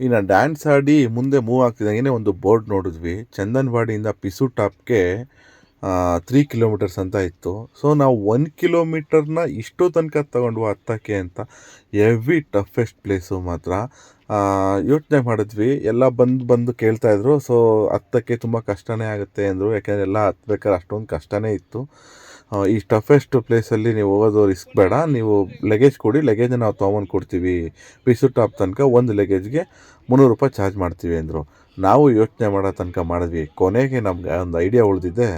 ಇನ್ನು ಡ್ಯಾನ್ಸ್ ಆಡಿ ಮುಂದೆ ಮೂವ್ ಆಗ್ತಿದ್ದಂಗೆ ಒಂದು ಬೋರ್ಡ್ ನೋಡಿದ್ವಿ. ಚಂದನ್ವಾಡಿಯಿಂದ ಪಿಸು ಟಾಪ್ಗೆ ತ್ರೀ ಕಿಲೋಮೀಟರ್ಸ್ ಅಂತ ಇತ್ತು. ಸೊ ನಾವು ಒನ್ ಕಿಲೋಮೀಟರ್ನ ಇಷ್ಟು ತನಕ ತಗೊಂಡ್ವು ಹತ್ತಕ್ಕೆ ಅಂತ. ಎವಿ ಟಫೆಸ್ಟ್ ಪ್ಲೇಸು ಮಾತ್ರ. ಯೋಚನೆ ಮಾಡಿದ್ವಿ. ಎಲ್ಲ ಬಂದು ಬಂದು ಕೇಳ್ತಾಯಿದ್ರು ಸೊ ಹತ್ತಕ್ಕೆ ತುಂಬ ಕಷ್ಟನೇ ಆಗುತ್ತೆ ಅಂದರು. ಯಾಕೆಂದರೆ ಎಲ್ಲ ಹತ್ಬೇಕಾದ್ರೆ ಅಷ್ಟೊಂದು ಕಷ್ಟನೇ ಇತ್ತು. ಈ ಟಫೆಸ್ಟ್ ಪ್ಲೇಸಲ್ಲಿ ನೀವು ಹೋಗೋದು ರಿಸ್ಕ್ ಬೇಡ. ನೀವು ಲಗೇಜ್ ಕೊಡಿ. ಲಗೇಜ್ ನಾವು ತೊಗೊಂಡು ಕೊಡ್ತೀವಿ. ಪಿಸು ಟಾಪ್ ತನಕ ಒಂದು ಲಗೇಜ್ಗೆ ಮುನ್ನೂರು ರೂಪಾಯಿ ಚಾರ್ಜ್ ಮಾಡ್ತೀವಿ ಅಂದರು. ನಾವು ಯೋಚನೆ ಮಾಡೋ ತನಕ ಮಾಡಿದ್ವಿ. ಕೊನೆಗೆ ನಮ್ಗೆ ಒಂದು ಐಡಿಯಾ ಉಳಿದಿದೆ.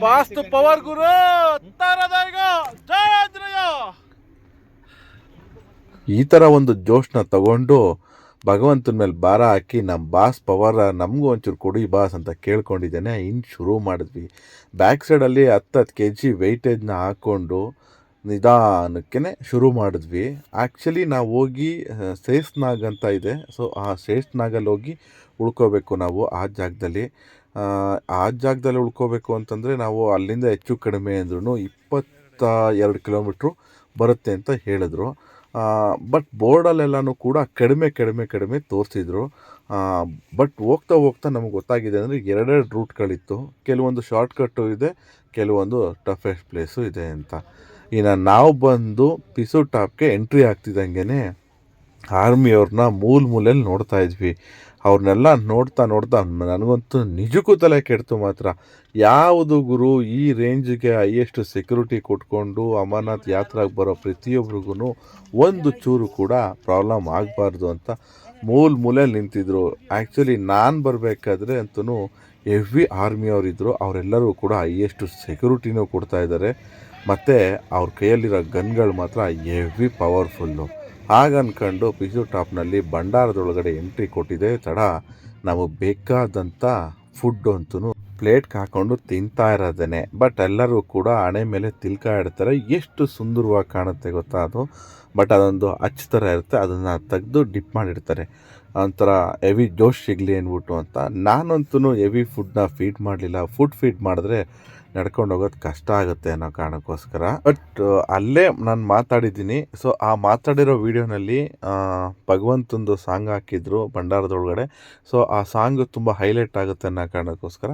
ಬಾಸ್ತು ಪವರ್ ಗುರು. ಈ ಥರ ಒಂದು ಜೋಶ್ನ ತಗೊಂಡು ಭಗವಂತನ ಮೇಲೆ ಭಾರ ಹಾಕಿ ನಮ್ಮ ಬಾಸ್ ಪವರ್ ನಮಗೂ ಒಂಚೂರು ಕೊಡಿ ಬಾಸ್ ಅಂತ ಕೇಳ್ಕೊಂಡಿದ್ದೇನೆ. ಇನ್ನು ಶುರು ಮಾಡಿದ್ವಿ. ಬ್ಯಾಕ್ ಸೈಡಲ್ಲಿ ಹತ್ತು ಹತ್ತು ಕೆ ಜಿ ವೆಯ್ಟೇಜ್ನ ಹಾಕ್ಕೊಂಡು ನಿಧಾನಕ್ಕೆ ಶುರು ಮಾಡಿದ್ವಿ. ಆ್ಯಕ್ಚುಲಿ ನಾವು ಹೋಗಿ ಸೇಸ್ನಾಗ್ ಅಂತ ಇದೆ. ಸೊ ಆ ಸೇಸ್ನಾಗಲ್ಲಿ ಹೋಗಿ ಉಳ್ಕೋಬೇಕು ನಾವು ಆ ಜಾಗದಲ್ಲಿ. ಆ ಜಾಗದಲ್ಲಿ ಉಳ್ಕೋಬೇಕು ಅಂತಂದರೆ ನಾವು ಅಲ್ಲಿಂದ ಹೆಚ್ಚು ಕಡಿಮೆ ಅಂದ್ರೂ ಇಪ್ಪತ್ತ ಎರಡು ಕಿಲೋಮೀಟ್ರು ಬರುತ್ತೆ ಅಂತ ಹೇಳಿದ್ರು. ಬಟ್ ಬೋರ್ಡಲ್ಲೆಲ್ಲನೂ ಕೂಡ ಕಡಿಮೆ ಕಡಿಮೆ ಕಡಿಮೆ ತೋರಿಸಿದ್ರು. ಬಟ್ ಹೋಗ್ತಾ ಹೋಗ್ತಾ ನಮ್ಗೆ ಗೊತ್ತಾಗಿದೆ ಅಂದರೆ ಎರಡೆರಡು ರೂಟ್ಗಳಿತ್ತು. ಕೆಲವೊಂದು ಶಾರ್ಟ್ಕಟ್ಟು ಇದೆ, ಕೆಲವೊಂದು ಟಫೆಸ್ಟ್ ಪ್ಲೇಸು ಇದೆ ಅಂತ. ಇನ್ನು ನಾವು ಬಂದು ಪಿಸು ಟಾಪ್ಗೆ ಎಂಟ್ರಿ ಆಗ್ತಿದ್ದಂಗೆ ಆರ್ಮಿಯವ್ರನ್ನ ಮೂಲ ಮೂಲೆಯಲ್ಲಿ ನೋಡ್ತಾ ಇದ್ವಿ. ಅವ್ರನ್ನೆಲ್ಲ ನೋಡ್ತಾ ನೋಡ್ತಾ ನನಗಂತೂ ನಿಜಕ್ಕೂ ತಲೆ ಕೆಡ್ತು ಮಾತ್ರ. ಯಾವುದು ಗುರು, ಈ ರೇಂಜ್ಗೆ ಹೈಯೆಸ್ಟ್ ಸೆಕ್ಯೂರಿಟಿ ಕೊಟ್ಕೊಂಡು ಅಮರನಾಥ್ ಯಾತ್ರೆಗೆ ಬರೋ ಪ್ರತಿಯೊಬ್ರಿಗೂ ಒಂದು ಚೂರು ಕೂಡ ಪ್ರಾಬ್ಲಮ್ ಆಗಬಾರ್ದು ಅಂತ ಮೂಲ ಮೂಲೆಯಲ್ಲಿ ನಿಂತಿದ್ರು. ಆ್ಯಕ್ಚುಲಿ ನಾನು ಬರಬೇಕಾದ್ರೆ ಅಂತೂ ಎವ್ರಿ ಆರ್ಮಿಯವರಿದ್ದರು ಅವರೆಲ್ಲರೂ ಕೂಡ ಹೈಯೆಸ್ಟ್ ಸೆಕ್ಯೂರಿಟಿನೂ ಕೊಡ್ತಾ ಇದ್ದಾರೆ ಮತ್ತು ಅವ್ರ ಕೈಯಲ್ಲಿರೋ ಗನ್ಗಳು ಮಾತ್ರ ಎವ್ರಿ ಪವರ್ಫುಲ್ಲು ಹಾಗೆ ಅಂದ್ಕೊಂಡು ಪಿಸು ಟಾಪ್ನಲ್ಲಿ ಭಂಡಾರದೊಳಗಡೆ ಎಂಟ್ರಿ ಕೊಟ್ಟಿದೆ. ತಡ, ನಾವು ಬೇಕಾದಂಥ ಫುಡ್ ಅಂತೂ ಪ್ಲೇಟ್ಗೆ ಹಾಕ್ಕೊಂಡು ತಿಂತಾ ಇರೋದೇನೆ. ಬಟ್ ಎಲ್ಲರೂ ಕೂಡ ಹಣೆ ಮೇಲೆ ತಿಲ್ಕ ಇಡ್ತಾರೆ. ಎಷ್ಟು ಸುಂದರವಾಗಿ ಕಾಣುತ್ತೆ ಗೊತ್ತಾ ಅದು? ಬಟ್ ಅದೊಂದು ಹಚ್ಚ ಥರ ಇರುತ್ತೆ. ಅದನ್ನು ತೆಗೆದು ಡಿಪ್ ಮಾಡಿರ್ತಾರೆ ಒಂಥರ ಹೆವಿ ಜೋಶ್ ಸಿಗಲಿ ಅಂದ್ಬಿಟ್ಟು ಅಂತ. ನಾನಂತೂ ಹೆವಿ ಫುಡ್ನ ಫೀಡ್ ಮಾಡಲಿಲ್ಲ. ಫುಡ್ ಫೀಡ್ ಮಾಡಿದ್ರೆ ನಡ್ಕೊಂಡು ಹೋಗೋದು ಕಷ್ಟ ಆಗುತ್ತೆ ಅನ್ನೋ ಕಾರಣಕ್ಕೋಸ್ಕರ. ಬಟ್ ಅಲ್ಲೇ ನಾನು ಮಾತಾಡಿದ್ದೀನಿ. ಸೊ ಆ ಮಾತಾಡಿರೋ ವಿಡಿಯೋನಲ್ಲಿ ಭಗವಂತಂದು ಸಾಂಗ್ ಹಾಕಿದ್ರು ಭಂಡಾರದೊಳಗಡೆ. ಸೊ ಆ ಸಾಂಗ್ ತುಂಬ ಹೈಲೈಟ್ ಆಗುತ್ತೆ ಅನ್ನೋ ಕಾರಣಕ್ಕೋಸ್ಕರ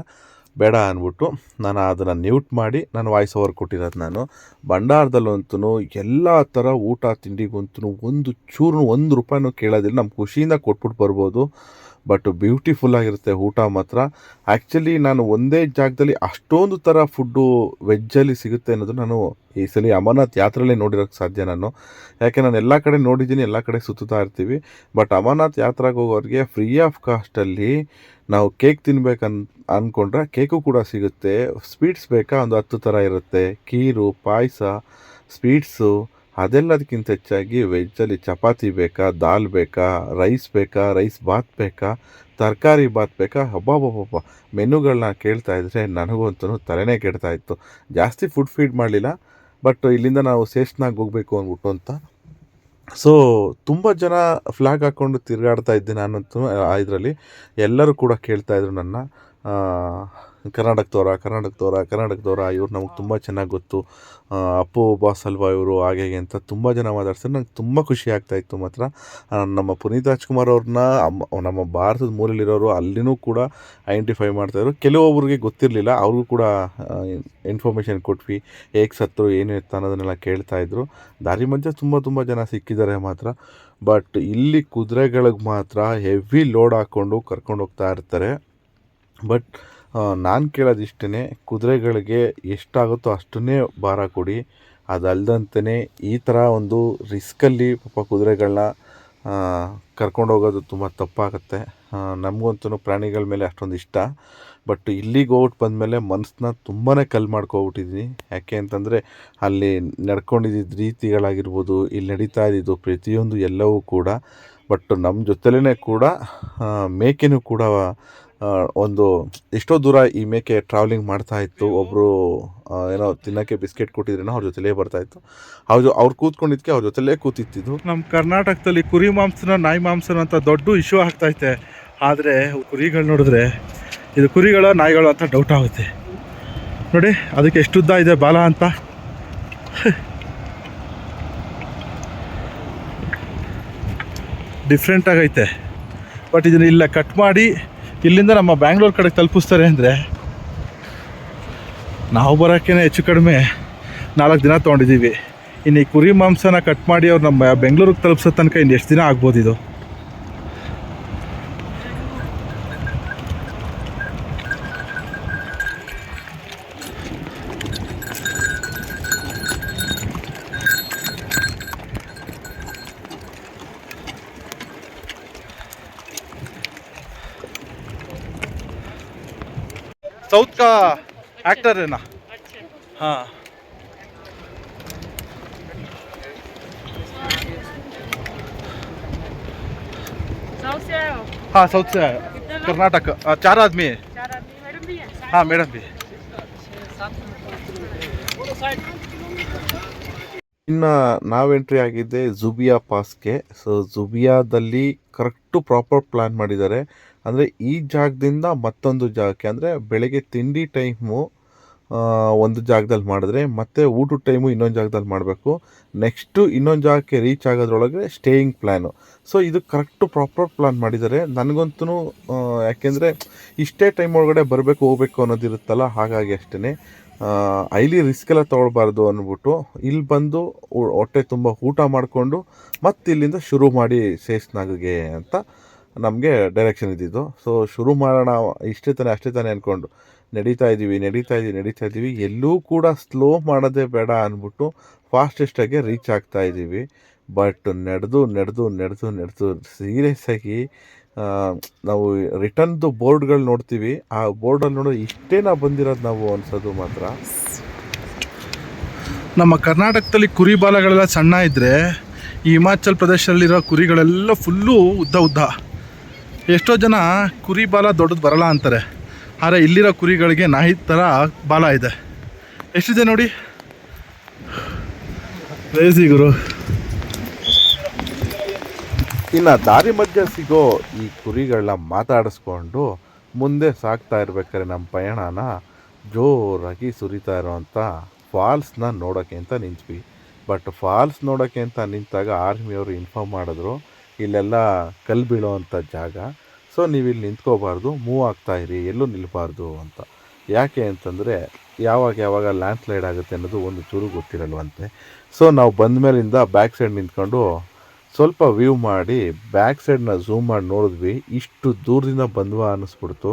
ಬೇಡ ಅಂದ್ಬಿಟ್ಟು ನಾನು ಅದನ್ನು ನ್ಯೂಟ್ ಮಾಡಿ ನಾನು ವಾಯ್ಸ್ ಓವರ್ ಕೊಟ್ಟಿರೋದು ನಾನು. ಭಂಡಾರದಲ್ಲಂತೂ ಎಲ್ಲ ಥರ ಊಟ, ತಿಂಡಿಗಂತೂ ಒಂದು ಚೂರು ಒಂದು ರೂಪಾಯಿನೂ ಕೇಳೋದಿಲ್ಲ. ನಮ್ಮ ಖುಷಿಯಿಂದ ಕೊಟ್ಬಿಟ್ಟು ಬರ್ಬೋದು. ಬಟ್ ಬ್ಯೂಟಿಫುಲ್ ಆಗಿರುತ್ತೆ ಊಟ ಮಾತ್ರ. ಆ್ಯಕ್ಚುಲಿ ನಾನು ಒಂದೇ ಜಾಗದಲ್ಲಿ ಅಷ್ಟೊಂದು ಥರ ಫುಡ್ಡು ವೆಜ್ಜಲ್ಲಿ ಸಿಗುತ್ತೆ ಅನ್ನೋದು ನಾನು ಈ ಸಲ ಅಮರನಾಥ್ ಯಾತ್ರೆಯಲ್ಲೇ ನೋಡಿರೋಕ್ಕೆ ಸಾಧ್ಯ ನಾನು. ಯಾಕೆ ನಾನು ಎಲ್ಲ ಕಡೆ ನೋಡಿದ್ದೀನಿ, ಎಲ್ಲ ಕಡೆ ಸುತ್ತುತ್ತಾ ಇರ್ತೀವಿ. ಬಟ್ ಅಮರನಾಥ್ ಯಾತ್ರೆಗೆ ಹೋಗೋರಿಗೆ ಫ್ರೀ ಆಫ್ ಕಾಸ್ಟಲ್ಲಿ ನಾವು ಕೇಕ್ ತಿನ್ಬೇಕನ್ ಅಂದ್ಕೊಂಡ್ರೆ ಕೇಕು ಕೂಡ ಸಿಗುತ್ತೆ. ಸ್ವೀಟ್ಸ್ ಬೇಕಾ? ಒಂದು ಹತ್ತು ಥರ ಇರುತ್ತೆ. ಖೀರು ಪಾಯಸ ಸ್ವೀಟ್ಸು ಅದೆಲ್ಲದಕ್ಕಿಂತ ಹೆಚ್ಚಾಗಿ ವೆಜ್ಜಲ್ಲಿ ಚಪಾತಿ ಬೇಕಾ, ದಾಲ್ ಬೇಕಾ ರೈಸ್ ಬೇಕಾ ರೈಸ್ ಬಾತ್ ಬೇಕಾ, ತರಕಾರಿ ಬಾತ್ ಬೇಕಾ ಹಬ್ಬ ಮೆನುಗಳನ್ನ ಕೇಳ್ತಾ ಇದ್ರೆ ನನಗಂತೂ ತಲೆನೇ ಕೆಡ್ತಾ ಇತ್ತು. ಜಾಸ್ತಿ ಫುಡ್ ಫೀಡ್ ಮಾಡಲಿಲ್ಲ ಬಟ್ ಇಲ್ಲಿಂದ ನಾವು ಸೇಷ್ನಾಗಿ ಹೋಗಬೇಕು ಅಂದ್ಬಿಟ್ಟು ಅಂತ. ಸೊ ತುಂಬ ಜನ ಫ್ಲಾಗ್ ಹಾಕ್ಕೊಂಡು ತಿರುಗಾಡ್ತಾ ಇದ್ದೆ ನಾನಂತೂ ಇದರಲ್ಲಿ. ಎಲ್ಲರೂ ಕೂಡ ಕೇಳ್ತಾಯಿದ್ರು ನನ್ನ. ಕರ್ನಾಟಕದವರ ಕರ್ನಾಟಕದವರ ಕರ್ನಾಟಕದವರ ಇವ್ರು ನಮಗೆ ತುಂಬ ಚೆನ್ನಾಗಿ ಗೊತ್ತು. ಅಪ್ಪು ಬಾಸ್ ಅಲ್ವಾ ಇವರು ಹಾಗೆ ಹೀಗೆ ಅಂತ ತುಂಬ ಜನ ಮಾತಾಡ್ತಾರೆ ನಂಗೆ ತುಂಬ ಖುಷಿ ಆಗ್ತಾ ಇತ್ತು ಮಾತ್ರ. ನಮ್ಮ ಪುನೀತ್ ರಾಜ್ಕುಮಾರ್ ಅವ್ರನ್ನ ನಮ್ಮ ಭಾರತದ ಮೂಲೆಯಲ್ಲಿರೋರು ಅಲ್ಲಿನೂ ಕೂಡ ಐಡೆಂಟಿಫೈ ಮಾಡ್ತಾಯಿದ್ರು ಕೆಲವೊಬ್ಬರಿಗೆ ಗೊತ್ತಿರಲಿಲ್ಲ. ಅವ್ರಿಗೂ ಕೂಡ ಇನ್ಫಾರ್ಮೇಷನ್ ಕೊಟ್ವಿ. ಹೇಗೆ ಸತ್ತರು, ಏನು ಇತ್ತು ಅನ್ನೋದನ್ನೆಲ್ಲ ಕೇಳ್ತಾ ಇದ್ರು. ದಾರಿ ಮಧ್ಯೆ ತುಂಬ ತುಂಬ ಜನ ಸಿಕ್ಕಿದ್ದಾರೆ ಮಾತ್ರ. ಬಟ್ ಇಲ್ಲಿ ಕುದುರೆಗಳಿಗೆ ಮಾತ್ರ ಹೆವಿ ಲೋಡ್ ಹಾಕ್ಕೊಂಡು ಕರ್ಕೊಂಡು ಹೋಗ್ತಾ ಇರ್ತಾರೆ. ಬಟ್ ನಾನು ಕೇಳೋದಿಷ್ಟೇ ಕುದುರೆಗಳಿಗೆ ಎಷ್ಟಾಗುತ್ತೋ ಅಷ್ಟನ್ನೇ ಭಾರ ಕೊಡಿ. ಅದಲ್ದಂತೆ ಈ ಥರ ಒಂದು ರಿಸ್ಕಲ್ಲಿ ಪಾಪ ಕುದುರೆಗಳನ್ನ ಕರ್ಕೊಂಡೋಗೋದು ತುಂಬ ತಪ್ಪಾಗುತ್ತೆ. ನಮಗಂತೂ ಪ್ರಾಣಿಗಳ ಮೇಲೆ ಅಷ್ಟೊಂದು ಇಷ್ಟ. ಬಟ್ ಇಲ್ಲಿಗೆ ಹೋಗ್ಬಿಟ್ಟು ಬಂದಮೇಲೆ ಮನಸ್ಸನ್ನ ತುಂಬಾ ಕಲ್ ಮಾಡ್ಕೊಬಿಟ್ಟಿದ್ದೀನಿ ಯಾಕೆ ಅಂತಂದರೆ ಅಲ್ಲಿ ನಡ್ಕೊಂಡಿದ್ದ ರೀತಿಗಳಾಗಿರ್ಬೋದು, ಇಲ್ಲಿ ನಡೀತಾ ಇದ್ದಿದ್ದು ಪ್ರತಿಯೊಂದು ಎಲ್ಲವೂ ಕೂಡ ಬಟ್ ನಮ್ಮ ಜೊತೆಲೇ ಕೂಡ ಮೇಕೆನೂ ಕೂಡ ಒಂದು ಎಷ್ಟೋ ದೂರ ಈ ಮೇಕೆ ಟ್ರಾವೆಲಿಂಗ್ ಮಾಡ್ತಾ ಇತ್ತು. ಒಬ್ಬರು ಏನೋ ತಿನ್ನೋಕ್ಕೆ ಬಿಸ್ಕೆಟ್ ಕೊಟ್ಟಿದ್ರೇನೋ ಅವ್ರ ಜೊತೆಲೇ ಬರ್ತಾ ಇತ್ತು. ಅವ್ರು ಅವ್ರು ಕೂತ್ಕೊಂಡಿದ್ದಕ್ಕೆ ಅವ್ರ ಜೊತೆಲೇ ಕೂತಿತ್ತಿದ್ದು ನಮ್ಮ ಕರ್ನಾಟಕದಲ್ಲಿ ಕುರಿ ಮಾಂಸನ ನಾಯಿ ಮಾಂಸನ ಅಂತ ದೊಡ್ಡ ಇಶ್ಯೂ ಆಗ್ತೈತೆ ಆದರೆ ಕುರಿಗಳು ನೋಡಿದ್ರೆ ಇದು ಕುರಿಗಳ ನಾಯಿಗಳು ಅಂತ ಡೌಟ್ ಆಗುತ್ತೆ. ನೋಡಿ ಅದಕ್ಕೆ ಎಷ್ಟು ಉದ್ದ ಇದೆ ಬಾಲ ಅಂತ. ಡಿಫ್ರೆಂಟ್ ಆಗೈತೆ. ಬಟ್ ಇದನ್ನ ಇಲ್ಲ ಕಟ್ ಮಾಡಿ ಇಲ್ಲಿಂದ ನಮ್ಮ ಬ್ಯಾಂಗ್ಳೂರ್ ಕಡೆ ತಲುಪಿಸ್ತಾರೆ ಅಂದರೆ ನಾವು ಬರೋಕ್ಕೇ ಹೆಚ್ಚು ಕಡಿಮೆ ನಾಲ್ಕು ದಿನ ತೊಗೊಂಡಿದ್ದೀವಿ. ಇನ್ನು ಈ ಕುರಿ ಮಾಂಸನ ಕಟ್ ಮಾಡಿ ಅವ್ರು ನಮ್ಮ ಬೆಂಗಳೂರಿಗೆ ತಲುಪಿಸೋ ತನಕ ಇನ್ನು ಎಷ್ಟು ದಿನ ಆಗ್ಬೋದು ಇದು? साउथ का एक्टर है ना हाँ साउथ से आए हो हाँ साउथ से आया कितने लोग कर्नाटक आ, चार आदमी है चार आदमी मैडम भी है हाँ मैडम भी ಇನ್ನು ನಾವು ಎಂಟ್ರಿ ಆಗಿದ್ದೆ ಜುಬಿಯಾ ಪಾಸ್ಗೆ ಸೊ ಜುಬಿಯಾದಲ್ಲಿ ಕರೆಕ್ಟು ಪ್ರಾಪರ್ ಪ್ಲ್ಯಾನ್ ಮಾಡಿದ್ದಾರೆ ಅಂದರೆ ಈ ಜಾಗದಿಂದ ಮತ್ತೊಂದು ಜಾಗಕ್ಕೆ, ಅಂದರೆ ಬೆಳಗ್ಗೆ ತಿಂಡಿ ಟೈಮು ಒಂದು ಜಾಗದಲ್ಲಿ ಮಾಡಿದ್ರೆ, ಮತ್ತೆ ಊಟದ ಟೈಮು ಇನ್ನೊಂದು ಜಾಗದಲ್ಲಿ ಮಾಡಬೇಕು. ನೆಕ್ಸ್ಟು ಇನ್ನೊಂದು ಜಾಗಕ್ಕೆ ರೀಚ್ ಆಗೋದ್ರೊಳಗೆ ಸ್ಟೇಯಿಂಗ್ ಪ್ಲ್ಯಾನು ಸೊ ಇದು ಕರೆಕ್ಟು ಪ್ರಾಪರ್ ಪ್ಲ್ಯಾನ್ ಮಾಡಿದ್ದಾರೆ. ನನಗಂತೂ ಯಾಕೆಂದರೆ ಇಷ್ಟೇ ಟೈಮ್ ಒಳಗಡೆ ಬರಬೇಕು, ಹೋಗ್ಬೇಕು ಅನ್ನೋದಿರುತ್ತಲ್ಲ ಹಾಗಾಗಿ ಅಷ್ಟೇ ಐಲಿ ರಿಸ್ಕ್ ಎಲ್ಲ ತೊಗೊಳ್ಬಾರ್ದು ಅಂದ್ಬಿಟ್ಟು, ಇಲ್ಲಿ ಬಂದು ಹೊಟ್ಟೆ ತುಂಬ ಊಟ ಮಾಡಿಕೊಂಡು ಮತ್ತೆ ಇಲ್ಲಿಂದ ಶುರು ಮಾಡಿ ಶೇಷ್ನಾಗಗೆ ಅಂತ ನಮಗೆ ಡೈರೆಕ್ಷನ್ ಇದ್ದಿದ್ದು. ಸೊ ಶುರು ಮಾಡೋಣ ಇಷ್ಟೇ ತಾನೆ ಅಷ್ಟೇ ತಾನೆ ಅಂದ್ಕೊಂಡು ನಡೀತಾ ಇದ್ದೀವಿ ನಡೀತಾ ಇದ್ದೀವಿ ನಡೀತಾ ಇದ್ದೀವಿ ಎಲ್ಲೂ ಕೂಡ ಸ್ಲೋ ಮಾಡೋದೇ ಬೇಡ ಅಂದ್ಬಿಟ್ಟು ಫಾಸ್ಟೆಸ್ಟಾಗೆ ರೀಚ್ ಆಗ್ತಾ ಇದ್ದೀವಿ ಬಟ್ ನಡೆದು ನಡೆದು ನಡೆದು ನಡೆದು ಸೀರಿಯಸ್ ಆಗಿ ಆ, ನಾವು ರಿಟರ್ನ್ದು ಬೋರ್ಡ್ಗಳು ನೋಡ್ತೀವಿ. ಆ ಬೋರ್ಡಲ್ಲಿ ನೋಡೋ ಇಷ್ಟೇನಾ ಬಂದಿರೋದು ನಾವು ಅನ್ಸೋದು ಮಾತ್ರ. ನಮ್ಮ ಕರ್ನಾಟಕದಲ್ಲಿ ಕುರಿ ಬಾಲಗಳೆಲ್ಲ ಸಣ್ಣ ಇದ್ದರೆ ಈ ಹಿಮಾಚಲ್ ಪ್ರದೇಶದಲ್ಲಿರೋ ಕುರಿಗಳೆಲ್ಲ ಫುಲ್ಲು ಉದ್ದ ಉದ್ದ. ಎಷ್ಟೋ ಜನ ಕುರಿ ಬಾಲ ದೊಡ್ಡದು ಬರಲ್ಲ ಅಂತಾರೆ. ಆದರೆ ಇಲ್ಲಿರೋ ಕುರಿಗಳಿಗೆ ನಾಯಿ ಥರ ಬಾಲ ಇದೆ. ಎಷ್ಟಿದೆ ನೋಡಿ? ಕ್ರೇಜಿ ಗುರು. ಇನ್ನು ದಾರಿ ಮಧ್ಯೆ ಸಿಗೋ ಈ ಕುರಿಗಳನ್ನ ಮಾತಾಡಿಸ್ಕೊಂಡು ಮುಂದೆ ಸಾಕ್ತಾ ಇರ್ಬೇಕಾದ್ರೆ ನಮ್ಮ ಪಯಣನ. ಜೋರಾಗಿ ಸುರಿತಾ ಇರೋವಂಥ ಫಾಲ್ಸ್ನ ನೋಡೋಕ್ಕೆ ಅಂತ ನಿಂತ್ವಿ. ಬಟ್ ಫಾಲ್ಸ್ ನೋಡೋಕ್ಕೆ ಅಂತ ನಿಂತಾಗ ಆರ್ಮಿಯವರು ಇನ್ಫಾರ್ಮ್ ಮಾಡಿದ್ರು. ಇಲ್ಲೆಲ್ಲ ಕಲ್ಲು ಬೀಳೋವಂಥ ಜಾಗ. ಸೊ ನೀವು ಇಲ್ಲಿ ನಿಂತ್ಕೋಬಾರ್ದು ಮೂವ್ ಆಗ್ತಾ ಇರಿ, ಎಲ್ಲೂ ನಿಲ್ಲಬಾರ್ದು ಅಂತ. ಯಾಕೆ ಅಂತಂದರೆ ಯಾವಾಗ ಯಾವಾಗ ಲ್ಯಾಂಡ್ ಸ್ಲೈಡ್ ಆಗುತ್ತೆ ಅನ್ನೋದು ಒಂದು ಚೂರು ಗೊತ್ತಿರಲ್ವಂತೆ. ಸೊ ನಾವು ಬಂದ ಮೇಲಿಂದ ಬ್ಯಾಕ್ ಸೈಡ್ ನಿಂತ್ಕೊಂಡು ಸ್ವಲ್ಪ ವ್ಯೂ ಮಾಡಿ ಬ್ಯಾಕ್ ಸೈಡ್ನ ಝೂಮ್ ಮಾಡಿ ನೋಡಿದ್ವಿ. ಇಷ್ಟು ದೂರದಿಂದ ಬಂದ್ವ ಅನ್ನಿಸ್ಬಿಡ್ತು.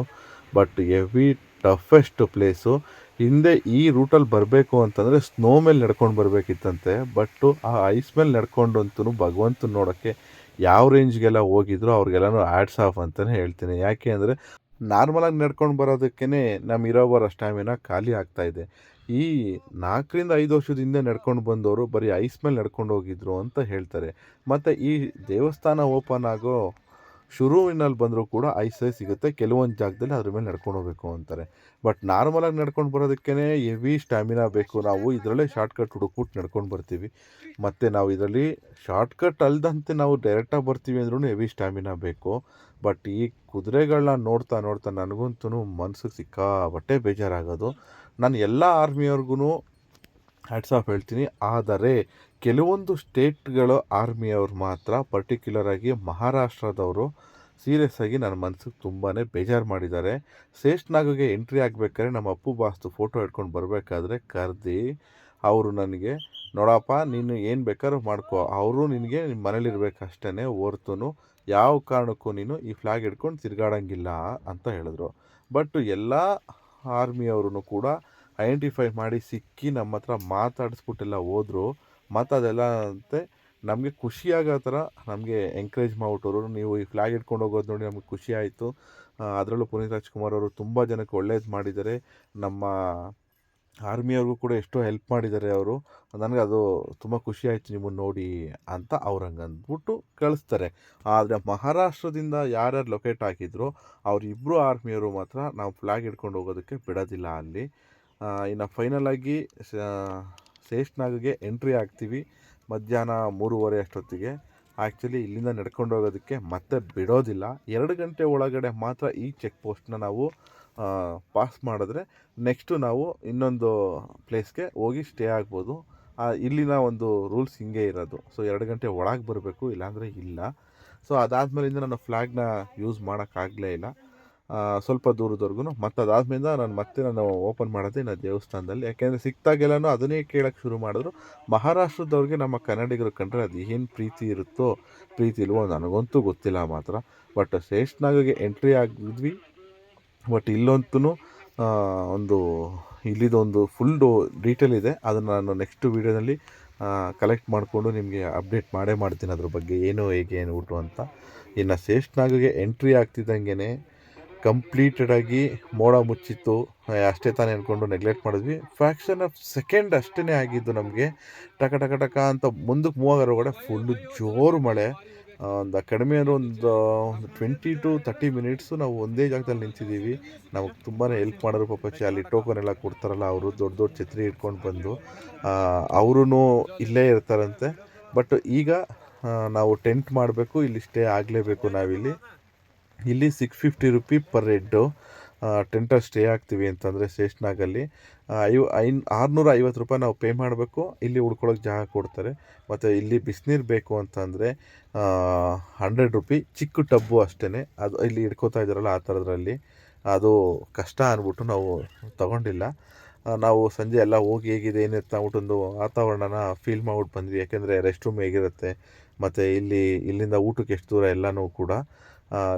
ಬಟ್ ಎವಿ ಟಫೆಸ್ಟ್ ಪ್ಲೇಸು ಹಿಂದೆ ಈ ರೂಟಲ್ಲಿ ಬರಬೇಕು ಅಂತಂದರೆ ಸ್ನೋ ಮೇಲೆ ನಡ್ಕೊಂಡು ಬರಬೇಕಿತ್ತಂತೆ. ಬಟ್ಟು ಆ ಐಸ್ ಮೇಲೆ ನಡ್ಕೊಂಡು ಅಂತೂ ಭಗವಂತನ ನೋಡೋಕ್ಕೆ ಯಾವ ರೇಂಜ್ಗೆಲ್ಲ ಹೋಗಿದ್ರು ಅವ್ರಿಗೆಲ್ಲನೂ ಆ್ಯಡ್ಸ್ ಆಫ್ ಅಂತಲೇ ಹೇಳ್ತೀನಿ. ಯಾಕೆ ಅಂದರೆ ನಾರ್ಮಲಾಗಿ ನಡ್ಕೊಂಡು ಬರೋದಕ್ಕೇ ನಮ್ಮ ಇರೋ ಸ್ಟ್ಯಾಮಿನ ಖಾಲಿ ಇದೆ. ಈ ನಾಲ್ಕರಿಂದ ಐದು ವರ್ಷದ ಹಿಂದೆ ನಡ್ಕೊಂಡು ಬಂದವರು ಬರೀ ಐಸ್ ಮೇಲೆ ನಡ್ಕೊಂಡು ಹೋಗಿದ್ರು ಅಂತ ಹೇಳ್ತಾರೆ. ಮತ್ತು ಈ ದೇವಸ್ಥಾನ ಓಪನ್ ಆಗೋ ಶುರುವಿನಲ್ಲಿ ಬಂದರೂ ಕೂಡ ಐಸೇ ಸಿಗುತ್ತೆ. ಕೆಲವೊಂದು ಜಾಗದಲ್ಲಿ ಅದ್ರ ಮೇಲೆ ನಡ್ಕೊಂಡು ಹೋಗ್ಬೇಕು ಅಂತಾರೆ. ಬಟ್ ನಾರ್ಮಲಾಗಿ ನಡ್ಕೊಂಡು ಬರೋದಕ್ಕೇ ಹೆವಿ ಸ್ಟ್ಯಾಮಿನಾ ಬೇಕು. ನಾವು ಇದರಲ್ಲೇ ಶಾರ್ಟ್ಕಟ್ ಹುಡುಕ್ಬಿಟ್ಟು ನಡ್ಕೊಂಡು ಬರ್ತೀವಿ. ಮತ್ತು ನಾವು ಇದರಲ್ಲಿ ಶಾರ್ಟ್ಕಟ್ ಅಲ್ದಂತೆ ನಾವು ಡೈರೆಕ್ಟಾಗಿ ಬರ್ತೀವಿ ಅಂದ್ರೂ ಹೆವಿ ಸ್ಟ್ಯಾಮಿನಾ ಬೇಕು. ಬಟ್ ಈ ಕುದುರೆಗಳನ್ನ ನೋಡ್ತಾ ನೋಡ್ತಾ ನನಗಂತೂ ಮನ್ಸಿಗೆ ಸಿಕ್ಕಾಬಟ್ಟೆ ಬೇಜಾರಾಗೋದು. ನಾನು ಎಲ್ಲ ಆರ್ಮಿಯವ್ರಿಗೂ ಹ್ಯಾಟ್ಸ್ ಆಫ್ ಹೇಳ್ತೀನಿ. ಆದರೆ ಕೆಲವೊಂದು ಸ್ಟೇಟ್ಗಳು ಆರ್ಮಿಯವ್ರು ಮಾತ್ರ ಪರ್ಟಿಕ್ಯುಲರ್ ಆಗಿ ಮಹಾರಾಷ್ಟ್ರದವರು ಸೀರಿಯಸ್ ಆಗಿ ನನ್ನ ಮನಸ್ಸಿಗೆ ತುಂಬಾ ಬೇಜಾರು ಮಾಡಿದ್ದಾರೆ. ಶ್ರೇಷ್ಠನಾಗಿಗೆ ಎಂಟ್ರಿ ಆಗಬೇಕಾದ್ರೆ ನಮ್ಮ ಅಪ್ಪು ಬಾಸ್ತು ಫೋಟೋ ಹಿಡ್ಕೊಂಡು ಬರಬೇಕಾದ್ರೆ ಕರೆದಿ, ಅವರು ನನಗೆ, ನೋಡಪ್ಪ, ನೀನು ಏನು ಬೇಕಾದ್ರೂ ಮಾಡ್ಕೋ. ಅವರು ನಿನಗೆ ನಿಮ್ಮ ಮನೇಲಿರ್ಬೇಕಷ್ಟೇ ಹೊರ್ತು ಯಾವ ಕಾರಣಕ್ಕೂ ನೀನು ಈ ಫ್ಲಾಗ್ ಹಿಡ್ಕೊಂಡು ತಿರ್ಗಾಡಂಗಿಲ್ಲ ಅಂತ ಹೇಳಿದ್ರು. ಬಟ್ ಎಲ್ಲ ಆರ್ಮಿಯವ್ರೂ ಕೂಡ ಐಡೆಂಟಿಫೈ ಮಾಡಿ ಸಿಕ್ಕಿ ನಮ್ಮ ಹತ್ರ ಮಾತಾಡಿಸ್ಬಿಟ್ಟೆಲ್ಲ ಹೋದರು. ಮತ್ತು ಅದೆಲ್ಲ ಅಂತೆ, ನಮಗೆ ಖುಷಿಯಾಗೋ ಥರ ನಮಗೆ ಎಂಕರೇಜ್ ಮಾಡ್ಬಿಟ್ಟವರು. ನೀವು ಈ ಫ್ಲ್ಯಾಗ್ ಇಟ್ಕೊಂಡು ಹೋಗೋದು ನೋಡಿ ನಮಗೆ ಖುಷಿ ಆಯಿತು. ಅದರಲ್ಲೂ ಪುನೀತ್ ರಾಜ್ಕುಮಾರ್ ಅವರು ತುಂಬ ಜನಕ್ಕೆ ಒಳ್ಳೇದು ಮಾಡಿದ್ದಾರೆ. ನಮ್ಮ ಆರ್ಮಿಯವ್ರಿಗೂ ಕೂಡ ಎಷ್ಟೋ ಹೆಲ್ಪ್ ಮಾಡಿದ್ದಾರೆ ಅವರು. ನನಗೆ ಅದು ತುಂಬ ಖುಷಿ ಆಯಿತು ನಿಮ್ಮನ್ನು ನೋಡಿ ಅಂತ ಅವ್ರು ಹಂಗೆ ಅಂದ್ಬಿಟ್ಟು ಕಳಿಸ್ತಾರೆ. ಆದರೆ ಮಹಾರಾಷ್ಟ್ರದಿಂದ ಯಾರ್ಯಾರು ಲೊಕೇಟ್ ಹಾಕಿದ್ರು ಅವರಿಬ್ಬರು ಆರ್ಮಿಯವರು ಮಾತ್ರ ನಾವು ಫ್ಲ್ಯಾಗ್ ಹಿಡ್ಕೊಂಡು ಹೋಗೋದಕ್ಕೆ ಬಿಡೋದಿಲ್ಲ ಅಲ್ಲಿ. ಇನ್ನು ಫೈನಲ್ ಆಗಿ ಶೇಷ್ನಾಗ್ಗೆ ಎಂಟ್ರಿ ಆಗ್ತೀವಿ. ಮಧ್ಯಾಹ್ನ ಮೂರುವರೆ ಅಷ್ಟೊತ್ತಿಗೆ. ಆ್ಯಕ್ಚುಲಿ ಇಲ್ಲಿಂದ ನಡ್ಕೊಂಡು ಹೋಗೋದಕ್ಕೆ ಮತ್ತೆ ಬಿಡೋದಿಲ್ಲ. ಎರಡು ಗಂಟೆ ಒಳಗಡೆ ಮಾತ್ರ ಈ ಚೆಕ್ ಪೋಸ್ಟ್ನ ನಾವು ಪಾಸ್ ಮಾಡಿದ್ರೆ ನೆಕ್ಸ್ಟು ನಾವು ಇನ್ನೊಂದು ಪ್ಲೇಸ್ಗೆ ಹೋಗಿ ಸ್ಟೇ ಆಗ್ಬೋದು. ಇಲ್ಲಿನ ಒಂದು ರೂಲ್ಸ್ ಹಿಂಗೆ ಇರೋದು. ಸೊ, ಎರಡು ಗಂಟೆ ಒಳಗೆ ಬರಬೇಕು, ಇಲ್ಲಾಂದರೆ ಇಲ್ಲ. ಸೊ, ಅದಾದಮೇಲಿಂದ ನಾನು ಫ್ಲ್ಯಾಗ್ನ ಯೂಸ್ ಮಾಡೋಕ್ಕಾಗಲೇ ಇಲ್ಲ. ಸ್ವಲ್ಪ ದೂರದವರೆಗೂ ಮತ್ತು ಅದಾದ್ಮೇಲೆ ನಾನು ಮತ್ತೆ ನಾನು ಓಪನ್ ಮಾಡೋದೇ ನಾನು ದೇವಸ್ಥಾನದಲ್ಲಿ. ಯಾಕೆಂದರೆ ಸಿಕ್ತಾಗೆಲ್ಲನೂ ಅದನ್ನೇ ಕೇಳೋಕ್ಕೆ ಶುರು ಮಾಡಿದ್ರು. ಮಹಾರಾಷ್ಟ್ರದವ್ರಿಗೆ ನಮ್ಮ ಕನ್ನಡಿಗರು ಕಂಡ್ರೆ ಅದು ಏನು ಪ್ರೀತಿ ಇರುತ್ತೋ, ಪ್ರೀತಿ ಇಲ್ವೋ ನನಗಂತೂ ಗೊತ್ತಿಲ್ಲ ಮಾತ್ರ. ಬಟ್ ಶ್ರೇಷ್ಠನಾಗಿಗೆ ಎಂಟ್ರಿ ಆಗಿದ್ವಿ. ಬಟ್ ಇಲ್ಲಂತೂ ಒಂದು ಇಲ್ಲಿದೊಂದು ಫುಲ್ ಡೀಟೇಲ್ ಇದೆ. ಅದನ್ನು ನಾನು ನೆಕ್ಸ್ಟ್ ವೀಡಿಯೋದಲ್ಲಿ ಕಲೆಕ್ಟ್ ಮಾಡಿಕೊಂಡು ನಿಮಗೆ ಅಪ್ಡೇಟ್ ಮಾಡೇ ಮಾಡ್ತೀನಿ ಅದ್ರ ಬಗ್ಗೆ. ಏನು, ಹೇಗೆ, ಏನು ಊಟ ಅಂತ. ಇನ್ನು ಶ್ರೇಷ್ಠನಾಗಿಗೆ ಎಂಟ್ರಿ ಆಗ್ತಿದ್ದಂಗೆ ಕಂಪ್ಲೀಟೆಡಾಗಿ ಮೋಡ ಮುಚ್ಚಿತ್ತು. ಅಷ್ಟೇ ತಾನೇ ಅಂದ್ಕೊಂಡು ನೆಗ್ಲೆಕ್ಟ್ ಮಾಡಿದ್ವಿ. ಫ್ಯಾಕ್ಷನ್ ಆಫ್ ಸೆಕೆಂಡ್ ಅಷ್ಟೇ ಆಗಿದ್ದು ನಮಗೆ. ಟಕ ಟಕ ಟಕ ಅಂತ ಮುಂದಕ್ಕೆ ಮೂವ್ ಒಳಗಡೆ ಫುಲ್ಲು ಜೋರು ಮಳೆ. ಒಂದು ಕಡಿಮೆ ಅಂದರೆ ಒಂದು ಒಂದು ಟ್ವೆಂಟಿ ಟು ತರ್ಟಿ ಮಿನಿಟ್ಸು ನಾವು ಒಂದೇ ಜಾಗದಲ್ಲಿ ನಿಂತಿದ್ದೀವಿ. ನಮಗೆ ತುಂಬಾ ಹೆಲ್ಪ್ ಮಾಡೋರು ಪಾಪಚ್ಚಿ ಅಲ್ಲಿ ಟೋಕನ್ ಎಲ್ಲ ಕೊಡ್ತಾರಲ್ಲ, ಅವರು ದೊಡ್ಡ ದೊಡ್ಡ ಛತ್ರಿ ಇಟ್ಕೊಂಡು ಬಂದು. ಅವರೂ ಇಲ್ಲೇ ಇರ್ತಾರಂತೆ. ಬಟ್ ಈಗ ನಾವು ಟೆಂಟ್ ಮಾಡಬೇಕು, ಇಲ್ಲಿ ಸ್ಟೇ ಆಗಲೇಬೇಕು ನಾವಿಲ್ಲಿ. ಇಲ್ಲಿ six fifty rupee per head ಟೆಂಟಲ್ಲಿ stay ಆಗ್ತೀವಿ ಅಂತಂದರೆ ಸ್ಟೇಷ್ನಾಗಲ್ಲಿ ಐವ ಐನ್ ಆರುನೂರ ಐವತ್ತು ರೂಪಾಯಿ ನಾವು ಪೇ ಮಾಡಬೇಕು. ಇಲ್ಲಿ ಉಳ್ಕೊಳ್ಳೋಕೆ ಜಾಗ ಕೊಡ್ತಾರೆ. ಮತ್ತು ಇಲ್ಲಿ ಬಿಸಿನೀರು ಬೇಕು ಅಂತಂದರೆ ಹಂಡ್ರೆಡ್ ರುಪಿ ಚಿಕ್ಕ ಟಬ್ಬು ಅಷ್ಟೇ ಅದು ಇಲ್ಲಿ ಇಟ್ಕೋತಾ ಇದ್ದಾರಲ್ಲ ಆ ಥರದ್ರಲ್ಲಿ. ಅದು ಕಷ್ಟ ಅಂದ್ಬಿಟ್ಟು ನಾವು ತಗೊಂಡಿಲ್ಲ. ನಾವು ಸಂಜೆ ಎಲ್ಲ ಹೋಗಿ ಹೇಗಿದೆ ಏನಿರುತ್ತೆ ಅಂದ್ಬಿಟ್ಟು ಒಂದು ವಾತಾವರಣನ ಫೀಲ್ ಮಾಡ್ಬಿಟ್ಟು ಬಂದ್ವಿ. ಯಾಕೆಂದರೆ ರೆಸ್ಟ್ ರೂಮ್ ಹೇಗಿರುತ್ತೆ, ಮತ್ತು ಇಲ್ಲಿ, ಇಲ್ಲಿಂದ ಊಟಕ್ಕೆ ಎಷ್ಟು ದೂರ ಎಲ್ಲನೂ ಕೂಡ.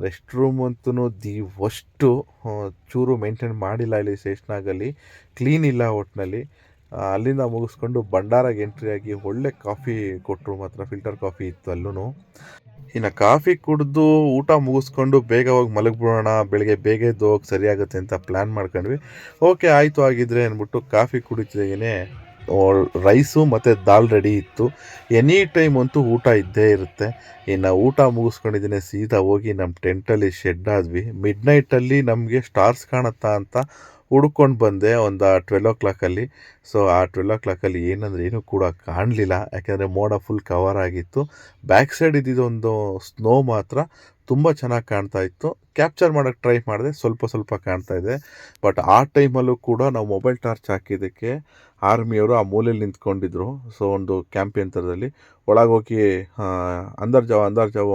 ರೆಸ್ಟ್ ರೂಮ್ ಅಂತೂ ದಿ ವಸ್ಟು ಚೂರು ಮೇಂಟೈನ್ ಮಾಡಿಲ್ಲ ಇಲ್ಲಿ ಸ್ಟೇಷನಾಗಲ್ಲಿ ಕ್ಲೀನ್ ಇಲ್ಲ ಒಟ್ಟಿನಲ್ಲಿ ಅಲ್ಲಿಂದ ಮುಗಿಸ್ಕೊಂಡು ಭಂಡಾರಾಗೆ ಎಂಟ್ರಿ ಆಗಿ ಒಳ್ಳೆ ಕಾಫಿ ಕೊಟ್ಟರು ಮಾತ್ರ ಫಿಲ್ಟರ್ ಕಾಫಿ ಇತ್ತು ಅಲ್ಲೂ ಇನ್ನು ಕಾಫಿ ಕುಡಿದು ಊಟ ಮುಗಿಸ್ಕೊಂಡು ಬೇಗ ಹೋಗಿ ಮಲಗಿಬಿಡೋಣ, ಬೆಳಗ್ಗೆ ಬೇಗ ಎದ್ದು ಹೋಗಿ ಸರಿಯಾಗುತ್ತೆ ಅಂತ ಪ್ಲ್ಯಾನ್ ಮಾಡ್ಕೊಂಡ್ವಿ. ಓಕೆ ಆಯಿತು ಆಗಿದ್ರೆ ಅಂದ್ಬಿಟ್ಟು ಕಾಫಿ ಕುಡಿತಿದ್ದೇನೆ. ರೈಸು ಮತ್ತು ದಾಲ್ ರೆಡಿ ಇತ್ತು. ಎನಿ ಟೈಮ್ ಅಂತೂ ಊಟ ಇದ್ದೇ ಇರುತ್ತೆ. ಇನ್ನು ಊಟ ಮುಗಿಸ್ಕೊಂಡಿದ್ದೀನಿ, ಸೀದಾ ಹೋಗಿ ನಮ್ಮ ಟೆಂಟಲ್ಲಿ ಶೆಡ್ ಆದ್ವಿ. ಮಿಡ್ ನೈಟಲ್ಲಿ ನಮಗೆ ಸ್ಟಾರ್ಸ್ ಕಾಣುತ್ತಾ ಅಂತ ಹುಡ್ಕೊಂಡು ಬಂದೆ ಒಂದು ಟ್ವೆಲ್ ಓ ಕ್ಲಾಕಲ್ಲಿ ಸೊ ಆ ಟ್ವೆಲ್ ಓ ಕ್ಲಾಕಲ್ಲಿ ಏನಂದ್ರೆ ಏನು ಕೂಡ ಕಾಣಲಿಲ್ಲ. ಯಾಕೆಂದರೆ ಮೋಡ ಫುಲ್ ಕವರ್ ಆಗಿತ್ತು. ಬ್ಯಾಕ್ ಸೈಡ್ ಇದ್ದಿದ್ದೊಂದು ಸ್ನೋ ಮಾತ್ರ ತುಂಬ ಚೆನ್ನಾಗಿ ಕಾಣ್ತಾ ಇತ್ತು. ಕ್ಯಾಪ್ಚರ್ ಮಾಡೋಕ್ಕೆ ಟ್ರೈ ಮಾಡಿದೆ, ಸ್ವಲ್ಪ ಸ್ವಲ್ಪ ಕಾಣ್ತಾ ಇದೆ. ಬಟ್ ಆ ಟೈಮಲ್ಲೂ ಕೂಡ ನಾವು ಮೊಬೈಲ್ ಟಾರ್ಚ್ ಹಾಕಿದ್ದಕ್ಕೆ ಆರ್ಮಿಯವರು ಆ ಮೂಲೆಯಲ್ಲಿ ನಿಂತ್ಕೊಂಡಿದ್ರು. ಸೊ ಒಂದು ಕ್ಯಾಂಪ್ ಥರದಲ್ಲಿ ಒಳಗೋಗಿ ಅಂದರ್ ಜಾವ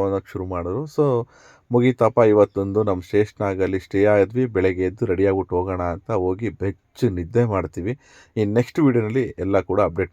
ಅನ್ನೋಕ್ಕೆ ಶುರು ಮಾಡಿದ್ರು. ಸೊ ಮುಗೀತಪ್ಪ, ಇವತ್ತೊಂದು ನಮ್ಮ ಸ್ಟೇಷನಾಗಲ್ಲಿ ಸ್ಟೇ ಆದ್ವಿ ಬೆಳಗ್ಗೆ ಎದ್ದು ರೆಡಿ ಆಗ್ಬಿಟ್ಟು ಹೋಗೋಣ ಅಂತ ಹೋಗಿ ಬೆಚ್ಚ ನಿದ್ದೆ ಮಾಡ್ತೀವಿ. ಇನ್ನು ನೆಕ್ಸ್ಟ್ ವೀಡಿಯೋನಲ್ಲಿ ಎಲ್ಲ ಕೂಡ ಅಪ್ಡೇಟ್